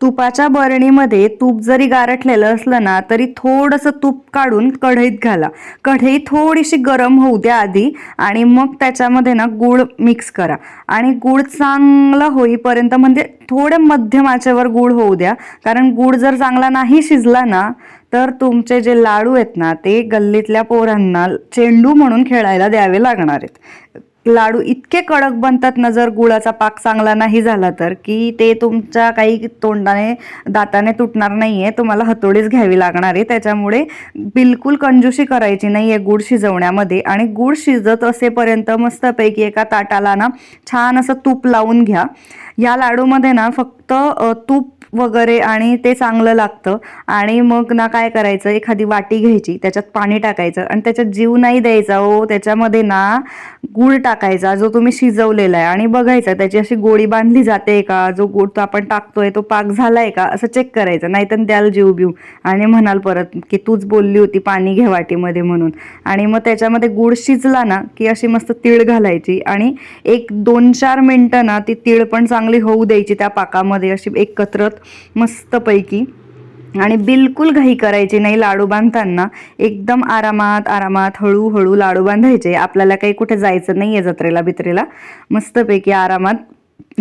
तुपाच्या बरणीमध्ये तूप जरी गारठलेलं असलं ना तरी थोडंसं तूप काढून कढईत घाला. कढई थोडीशी गरम होऊ द्या आधी आणि मग त्याच्यामध्ये ना गूळ मिक्स करा. आणि गूळ चांगला होईपर्यंत म्हणजे थोड्या मध्यम आचेवर गूळ होऊ द्या. कारण गूळ जर चांगला नाही शिजला ना तर तुमचे जे लाडू आहेत ना ते गल्लीतल्या पोरांना चेंडू म्हणून खेळायला द्यावे लागणार आहेत. लाडू इतके कडक बनतात ना जर गुळाचा पाक चांगला नाही झाला तर की ते तुमच्या काही तोंडाने दाताने तुटणार नाही आहे तुम्हाला हतोडीच घ्यावी लागणार आहे. त्याच्यामुळे बिलकुल कंजूशी करायची नाही आहे गुळ शिजवण्यामध्ये. आणि गुळ शिजत असेपर्यंत मस्तपैकी एका ताटाला ना छान असं तूप लावून घ्या. या लाडूमध्ये ना फक्त तूप वगैरे आणि ते चांगलं लागतं. आणि मग ना काय करायचं एखादी वाटी घ्यायची त्याच्यात पाणी टाकायचं आणि त्याच्यात जीव नाही द्यायचा हो. त्याच्यामध्ये ना गूळ टाकायचा जो तुम्ही शिजवलेला आहे आणि बघायचा त्याची अशी गोळी बांधली जाते का? जो गूळ तो आपण टाकतोय तो पाक झालाय का? असं चेक करायचं. नाही तर द्याल जीव बिव. आणि म्हणाल परत की तूच बोलली होती पाणी घे वाटीमध्ये म्हणून. आणि मग त्याच्यामध्ये गूळ शिजला ना की अशी मस्त तीळ घालायची आणि एक दोन चार मिनटं ना ती तीळ पण चांगली होऊ द्यायची त्या पाकामध्ये अशी एकत्रत मस्तपैकी. आणि बिलकुल घाई करायची नाही लाडू बांधताना. एकदम आरामात आरामात हळूहळू लाडू बांधायचे. आपल्याला काही कुठे जायचं नाही आहे जत्रेला बित्रेला. मस्तपैकी आरामात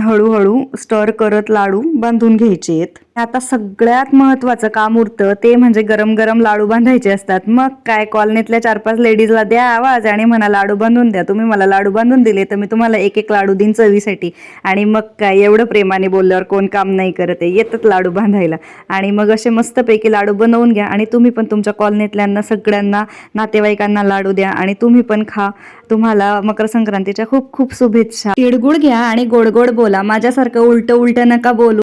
हळूहळू स्टर करत लाडू बांधून घ्यायचे आहेत आता सगळ्यात महत्वाचं काम उरतं. ते म्हणजे गरम गरम लाडू बांधायचे असतात. मग काय? कॉलनीतल्या चार पाच लेडीजला द्या आवाज आणि म्हणा लाडू बांधून द्या. तुम्ही मला लाडू बांधून दिले तर मी तुम्हाला एक एक लाडू देईन चवीसाठी. आणि मग काय? एवढं प्रेमाने बोलल्यावर कोण काम नाही करत आहे. येतात लाडू बांधायला. आणि मग असे मस्तपैकी लाडू बनवून घ्या. आणि तुम्ही पण तुमच्या कॉलनीतल्यांना सगळ्यांना नातेवाईकांना लाडू द्या. आणि तुम्ही पण खा. तुम्हाला मकर संक्रांतीच्या खूप खूप शुभेच्छा. तिळगुळ घ्या आणि गोड गोड बोला. माझ्यासारखं उलट उलट नका बोलू.